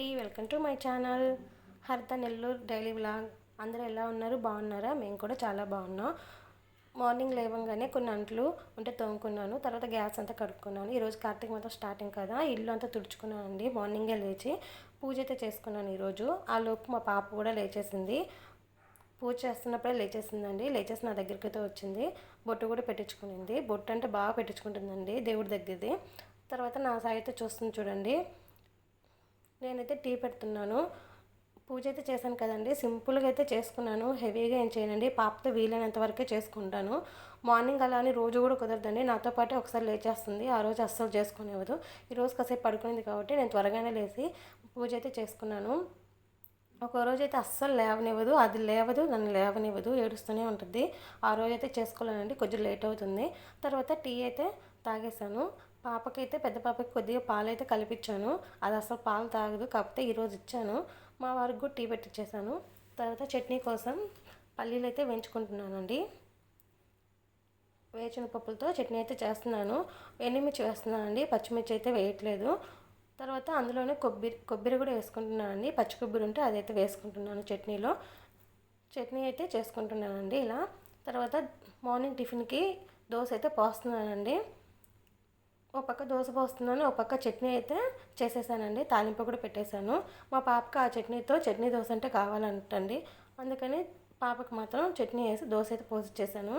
అండి. Welcome to my channel. Haritha Nellore daily vlog. అందరూ ఎలా ఉన్నారు? బాగున్నారా? మేము కూడా చాలా బాగున్నాం. మార్నింగ్ లేవగానే కొన్ని అంట్లు ఉంటే తోముకున్నాను. తర్వాత గ్యాస్ అంతా కడుక్కున్నాను. ఈరోజు కార్తీక మాత్రం స్టార్టింగ్ కదా. ఇల్లు అంతా తుడుచుకున్నాను అండి. మార్నింగే లేచి పూజ అయితే చేసుకున్నాను ఈరోజు ఆ లోపు మా పాప కూడా లేచేసింది. పూజ చేస్తున్నప్పుడే లేచేసిందండి. లేచేసి నా దగ్గరికి అయితే వచ్చింది. బొట్టు కూడా పెట్టించుకునింది. బొట్టు అంటే బాగా పెట్టించుకుంటుందండి దేవుడి దగ్గరది. తర్వాత నా సాయి అయితే చూస్తుంది చూడండి. నేనైతే టీ పెడుతున్నాను. పూజ అయితే చేశాను కదండి. సింపుల్గా అయితే చేసుకున్నాను. హెవీగా ఏం చేయనండి. పాపతో వీలైనంత వరకే చేసుకుంటాను. మార్నింగ్ అలా అని రోజు కూడా కుదరదండి. నాతో పాటే ఒకసారి లేచేస్తుంది. ఆ రోజు అస్సలు చేసుకునేవద్దు ఈరోజు కాసేపు పడుకునేది కాబట్టి నేను త్వరగానే లేచి పూజ అయితే చేసుకున్నాను. ఒక రోజు అయితే అస్సలు లేవనివ్వదు. అది లేవదు నన్ను లేవనివ్వదు. ఏడుస్తూనే ఉంటుంది. ఆ రోజు అయితే చేసుకోలేనండి. కొంచెం లేట్ అవుతుంది. తర్వాత టీ అయితే తాగేశాను. పాపకైతే పెద్ద పాపకి కొద్దిగా పాలైతే కలిపించాను అది అసలు పాలు తాగదు కాకపోతే ఈరోజు ఇచ్చాను. మా వారికి కూడా టీ పెట్టించేసాను తర్వాత చట్నీ కోసం పల్లీలు అయితే వేయించుకుంటున్నానండి. వేచిన పప్పులతో చట్నీ అయితే చేస్తున్నాను. ఎండుమిర్చి వేస్తున్నానండి. పచ్చిమిర్చి అయితే వేయట్లేదు. తర్వాత అందులోనే కొబ్బరి కొబ్బరి కూడా వేసుకుంటున్నానండి. పచ్చి కొబ్బరి ఉంటే అదైతే వేసుకుంటున్నాను చట్నీలో. చట్నీ అయితే చేసుకుంటున్నానండి ఇలా. తర్వాత మార్నింగ్ టిఫిన్కి దోశ అయితే పోస్తున్నానండి. ఒక పక్క దోశ పోస్తున్నాను ఒక పక్క చట్నీ అయితే చేసేసానండి. తాలింపు కూడా పెట్టేశాను. మా పాపకి ఆ చట్నీతో చట్నీ దోశ అంటే కావాలంటండి. అందుకని పాపకు మాత్రం చట్నీ వేసి దోశ అయితే పోసిచ్చేసాను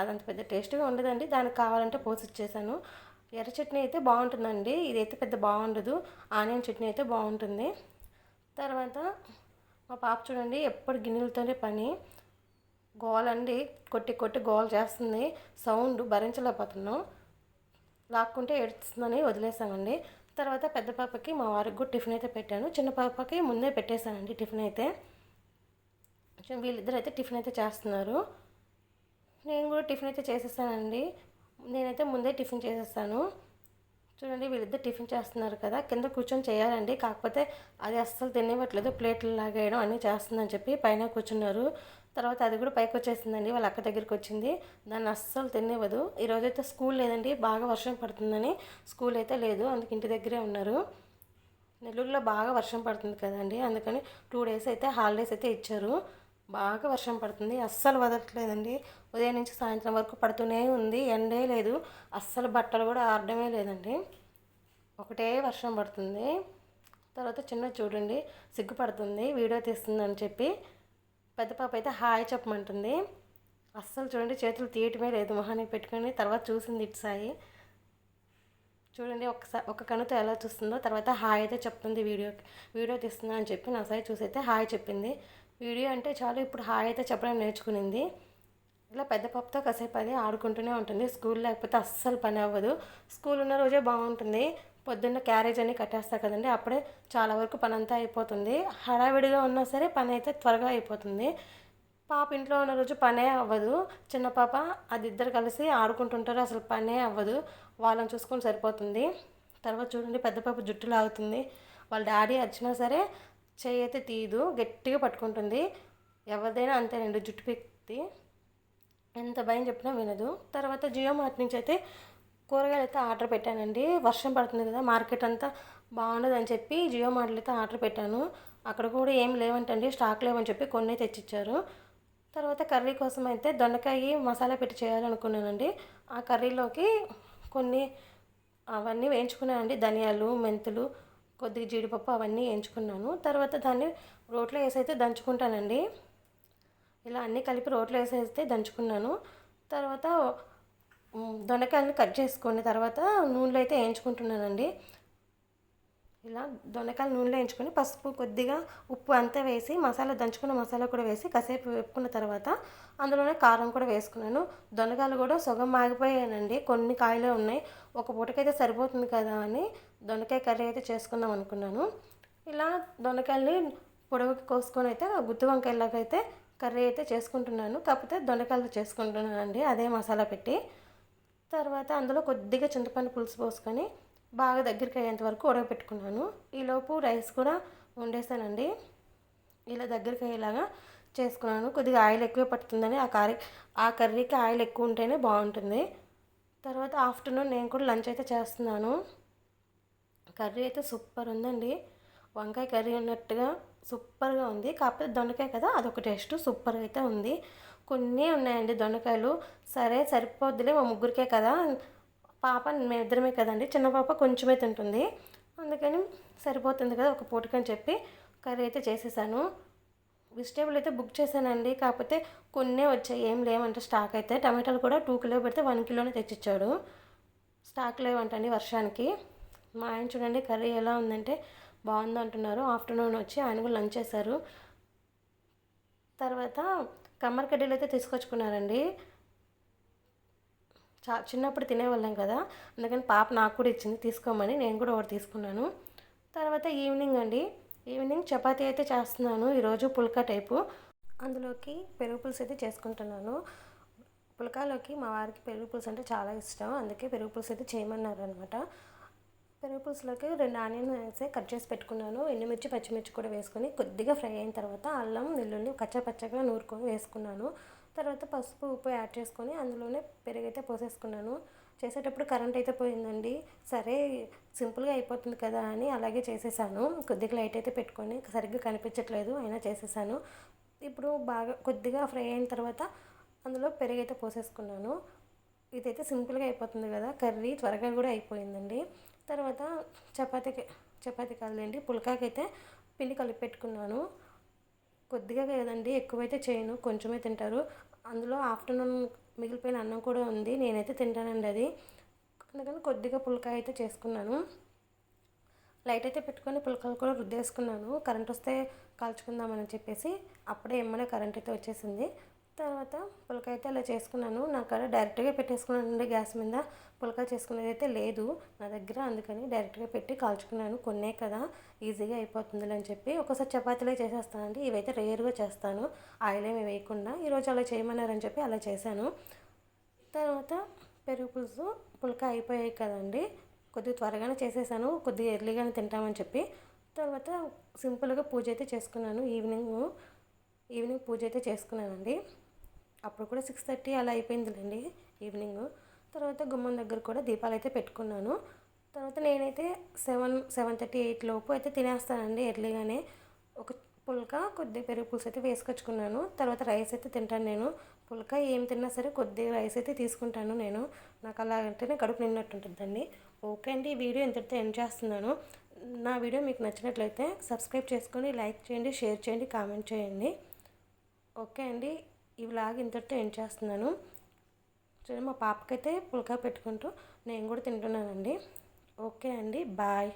అదంత పెద్ద టేస్ట్గా ఉండదండి. దానికి కావాలంటే పోసిచ్చేసాను ఎర్ర చట్నీ అయితే బాగుంటుందండి. ఇదైతే పెద్ద బాగుండదు. ఆనియన్ చట్నీ అయితే బాగుంటుంది. తర్వాత మా పాప చూడండి ఎప్పుడు గిన్నెలతోనే పని. గోలండి. కొట్టి కొట్టి గోల్ చేస్తుంది. సౌండ్ భరించలేకపోతున్నాం. లాక్కుంటే ఏడుస్తుందని వదిలేసామండి తర్వాత పెద్ద పాపకి మా వారికి కూడా టిఫిన్ అయితే పెట్టాను. చిన్న పాపకి ముందే పెట్టేశానండి టిఫిన్ అయితే. వీళ్ళిద్దరు అయితే టిఫిన్ అయితే చేస్తున్నారు. నేను కూడా టిఫిన్ అయితే చేసేసానండి. నేనైతే ముందే టిఫిన్ చేసేస్తాను. చూడండి వీళ్ళిద్దరు టిఫిన్ చేస్తున్నారు కదా కింద కూర్చొని చేయాలండి. కాకపోతే అది అస్సలు తినేవట్లేదు ప్లేట్లు లాగేయడం అన్నీ చేస్తుందని చెప్పి పైన కూర్చున్నారు. తర్వాత అది కూడా పైకి వచ్చేసిందండి వాళ్ళ అక్క దగ్గరికి వచ్చింది దాన్ని అస్సలు తినేవదు ఈరోజు అయితే స్కూల్ లేదండి బాగా వర్షం పడుతుందని స్కూల్ అయితే లేదు అందుకు ఇంటి దగ్గరే ఉన్నారు. నెల్లూరులో బాగా వర్షం పడుతుంది కదండి అందుకని టూ డేస్ అయితే హాలిడేస్ అయితే ఇచ్చారు. బాగా వర్షం పడుతుంది అస్సలు వదలట్లేదండి. ఉదయం నుంచి సాయంత్రం వరకు పడుతూనే ఉంది ఎండే లేదు అస్సలు బట్టలు కూడా ఆడడమే లేదండి. ఒకటే వర్షం పడుతుంది. తర్వాత చిన్న చూడండి సిగ్గుపడుతుంది వీడియో తీస్తుందని చెప్పి పెద్ద పాప అయితే హాయ్ చెప్పమంటుంది. అస్సలు చూడండి చేతులు తీయటమే లేదు. మొహానికి పెట్టుకొని తర్వాత చూసింది ఇటు సాయి. చూడండి ఒకసారి ఒక కనుతో ఎలా చూస్తుందో తర్వాత హాయ్ అయితే చెప్తుంది వీడియో వీడియో తీస్తుందా అని చెప్పి నా సాయి చూసి అయితే హాయ్ చెప్పింది. వీడియో అంటే చాలు ఇప్పుడు హాయ్ అయితే చెప్పడం నేర్చుకునింది. ఇలా పెద్ద పాపతో కాసేపు అది ఆడుకుంటూనే ఉంటుంది. స్కూల్ లేకపోతే అస్సలు పని అవ్వదు. స్కూల్ ఉన్న రోజే బాగుంటుంది. పొద్దున్న క్యారేజ్ అన్ని కట్టేస్తా కదండి అప్పుడే చాలా వరకు పని అంతా అయిపోతుంది. హడావిడిగా ఉన్నా సరే పని అయితే త్వరగా అయిపోతుంది. పాప ఇంట్లో ఉన్న రోజు పనే అవ్వదు. చిన్న పాప అది ఇద్దరు కలిసి ఆడుకుంటుంటారు అసలు పనే అవ్వదు. వాళ్ళని చూసుకొని సరిపోతుంది. తర్వాత చూడండి పెద్ద పాప జుట్టు లాగుతుంది. వాళ్ళ డాడీ వచ్చినా సరే చేయి అయితే తీయదు గట్టిగా పట్టుకుంటుంది. ఎవరిదైనా అంతేనండి జుట్టు పెట్టి. ఎంత భయం చెప్పినా వినదు. తర్వాత జియో మార్ట్ నుంచి అయితే కూరగాయలు అయితే ఆర్డర్ పెట్టానండి. వర్షం పడుతుంది కదా మార్కెట్ అంతా బాగుండదు అని చెప్పి జియో మోడల్ అయితే ఆర్డర్ పెట్టాను. అక్కడ కూడా ఏం లేవంటండి స్టాక్ లేవని చెప్పి కొన్ని తెచ్చిచ్చారు. తర్వాత కర్రీ కోసం అయితే దొండకాయ మసాలా పెట్టి చేయాలనుకున్నానండి. ఆ కర్రీలోకి కొన్ని అవన్నీ వేయించుకున్నానండి. ధనియాలు మెంతులు కొద్దిగా జీడిపప్పు అవన్నీ వేయించుకున్నాను. తర్వాత దాన్ని రోట్లో వేసి అయితే దంచుకుంటానండి. ఇలా అన్నీ కలిపి రోట్లో వేసేస్తే దంచుకున్నాను. తర్వాత దొండకాయలను కట్ చేసుకున్న తర్వాత నూనెలో అయితే వేయించుకుంటున్నానండి. ఇలా దొండకాయలు నూనెలో వేయించుకొని పసుపు కొద్దిగా ఉప్పు అంతా వేసి మసాలా దంచుకున్న మసాలా కూడా వేసి కాసేపు వేపుకున్న తర్వాత అందులోనే కారం కూడా వేసుకున్నాను. దొండకాయలు కూడా సగం ఆగిపోయానండి కొన్ని కాయలే ఉన్నాయి. ఒక పూటకైతే సరిపోతుంది కదా అని దొండకాయ కర్రీ అయితే చేసుకుందాం అనుకున్నాను. ఇలా దొండకాయలని పొడవుకి కోసుకొని అయితే గుత్తి వంకాయలాగా అయితే కర్రీ అయితే చేసుకుంటున్నాను. కాకపోతే దొండకాయలు చేసుకుంటున్నానండి. అదే మసాలా పెట్టి. తర్వాత అందులో కొద్దిగా చింతపండు పులుసు పోసుకొని బాగా దగ్గరికి అయ్యేంత వరకు ఉడకపెట్టుకున్నాను ఈలోపు రైస్ కూడా వండేసానండి. ఇలా దగ్గరికి అయ్యేలాగా చేసుకున్నాను. కొద్దిగా ఆయిల్ ఎక్కువ పడుతుందని ఆ కర్రీ ఆ కర్రీకి ఆయిల్ ఎక్కువ ఉంటేనే బాగుంటుంది. తర్వాత ఆఫ్టర్నూన్ నేను కూడా లంచ్ అయితే చేస్తున్నాను. కర్రీ అయితే సూపర్ ఉందండి. వంకాయ కర్రీ ఉన్నట్టుగా సూపర్గా ఉంది. కాకపోతే దొండకాయ కదా అదొక టేస్ట్ సూపర్గా అయితే ఉంది. కొన్ని ఉన్నాయండి దొండకాయలు. సరే సరిపోద్దులే మా ముగ్గురికే కదా. పాప మేమిద్దరమే కదండి. చిన్న పాప కొంచెమే తింటుంది. అందుకని సరిపోతుంది కదా ఒక పూటకని చెప్పి కర్రీ అయితే చేసేసాను. వెజిటేబుల్ అయితే బుక్ చేశానండి. కాకపోతే కొన్నే వచ్చాయి. ఏం లేవంటే స్టాక్ అయితే. టమాటాలు కూడా టూ కిలో పెడితే వన్ కిలోనే తెచ్చిచ్చాడు. స్టాక్ లేవంటండి వర్షానికి. మా ఆయన చూడండి కర్రీ ఎలా ఉందంటే బాగుంది అంటున్నారు. ఆఫ్టర్నూన్ వచ్చి ఆయన కూడా లంచ్ చేశారు. తర్వాత కమ్మరి కడ్డీలు అయితే తీసుకొచ్చుకున్నారండి. చా చిన్నప్పుడు తినేవాళ్ళం కదా. అందుకని పాప నాకు కూడా ఇచ్చింది తీసుకోమని నేను కూడా ఒకటి తీసుకున్నాను. తర్వాత ఈవినింగ్ అండి. ఈవినింగ్ చపాతీ అయితే చేస్తున్నాను ఈరోజు పుల్కా టైపు. అందులోకి పెరుగు పులుసు అయితే చేసుకుంటున్నాను. పుల్కాలోకి మా వారికి పెరుగు పులుసు అంటే చాలా ఇష్టం. అందుకే పెరుగు పులుసు అయితే చేయమన్నారు అనమాట పెరుగు పులుసులోకి రెండు ఆనియన్ వేసి కట్ చేసి పెట్టుకున్నాను. ఎండుమిర్చి పచ్చిమిర్చి కూడా వేసుకొని కొద్దిగా ఫ్రై అయిన తర్వాత అల్లం వెల్లుల్లి కచ్చా పచ్చగా నూరుకొని వేసుకున్నాను. తర్వాత పసుపు ఉప్పు యాడ్ చేసుకొని అందులోనే పెరుగు అయితే పోసేసుకున్నాను. చేసేటప్పుడు కరెంట్ అయితే పోయిందండి. సరే సింపుల్గా అయిపోతుంది కదా అని అలాగే చేసేసాను. కొద్దిగా లైట్ అయితే పెట్టుకొని సరిగ్గా కనిపించట్లేదు అయినా చేసేసాను. ఇప్పుడు బాగా కొద్దిగా ఫ్రై అయిన తర్వాత అందులో పెరుగు అయితే పోసేసుకున్నాను. ఇదైతే సింపుల్గా అయిపోతుంది కదా కర్రీ త్వరగా కూడా అయిపోయిందండి. తర్వాత చపాతీకి చపాతీ కాదులేండి పుల్కాకైతే పిండి కలిపి పెట్టుకున్నాను. కొద్దిగా కదండి ఎక్కువైతే చేయను కొంచెమే తింటారు. అందులో ఆఫ్టర్నూన్ మిగిలిపోయిన అన్నం కూడా ఉంది నేనైతే తింటానండి అది. అందుకని కొద్దిగా పుల్కాయ అయితే చేసుకున్నాను. లైట్ అయితే పెట్టుకొని పుల్కాలు కూడా రుద్దేసుకున్నాను. కరెంట్ వస్తే కాల్చుకుందామని చెప్పేసి అప్పుడే ఎమ్మడే కరెంట్ అయితే వచ్చేసింది. తర్వాత పులక అయితే అలా చేసుకున్నాను. నాకు అలా డైరెక్ట్గా పెట్టేసుకున్నానండి గ్యాస్ మీద. పులక చేసుకునేది అయితే లేదు నా దగ్గర. అందుకని డైరెక్ట్గా పెట్టి కాల్చుకున్నాను. కొన్నే కదా ఈజీగా అయిపోతుంది అని చెప్పి. ఒకసారి చపాతీలే చేసేస్తానండి. ఇవైతే రేరుగా చేస్తాను. ఆయిల్ ఏమి వేయకుండా. ఈరోజు అలా చేయమన్నారని చెప్పి అలా చేశాను. తర్వాత పెరుగు పులుసు పులక అయిపోయాయి కదండి. కొద్దిగా త్వరగానే చేసేసాను. కొద్దిగా ఎర్లీగానే తింటామని చెప్పి. తర్వాత సింపుల్గా పూజ అయితే చేసుకున్నాను. ఈవినింగ్ ఈవినింగ్ పూజ అయితే చేసుకున్నానండి. అప్పుడు కూడా సిక్స్ థర్టీ అలా అయిపోయిందిలేండి ఈవినింగ్. తర్వాత గుమ్మం దగ్గర కూడా దీపాలు అయితే పెట్టుకున్నాను. తర్వాత నేనైతే సెవెన్ సెవెన్ థర్టీ ఎయిట్ లోపు అయితే తినేస్తానండి ఎర్లీగానే. ఒక పుల్క కొద్ది పెరుగు పులుసు అయితే వేసుకొచ్చుకున్నాను. తర్వాత రైస్ అయితే తింటాను నేను. పుల్క ఏం తిన్నా సరే కొద్దిగా రైస్ అయితే తీసుకుంటాను నేను. నాకు అలా అంటేనే కడుపు నిన్నట్టు ఉంటుందండి ఓకే అండి ఈ వీడియో ఎంతటితో ఎండ్ చేస్తున్నాను. నా వీడియో మీకు నచ్చినట్లయితే సబ్స్క్రైబ్ చేసుకొని లైక్ చేయండి షేర్ చేయండి కామెంట్ చేయండి. ఓకే అండి. ఈ వ్లాగ్ ఇంతటితో ఎండ్ చేస్తున్నాను. చూడండి మా పాపకైతే పుల్కా పెట్టుకుంటూ నేను కూడా తింటున్నానండి. ఓకే అండి బాయ్.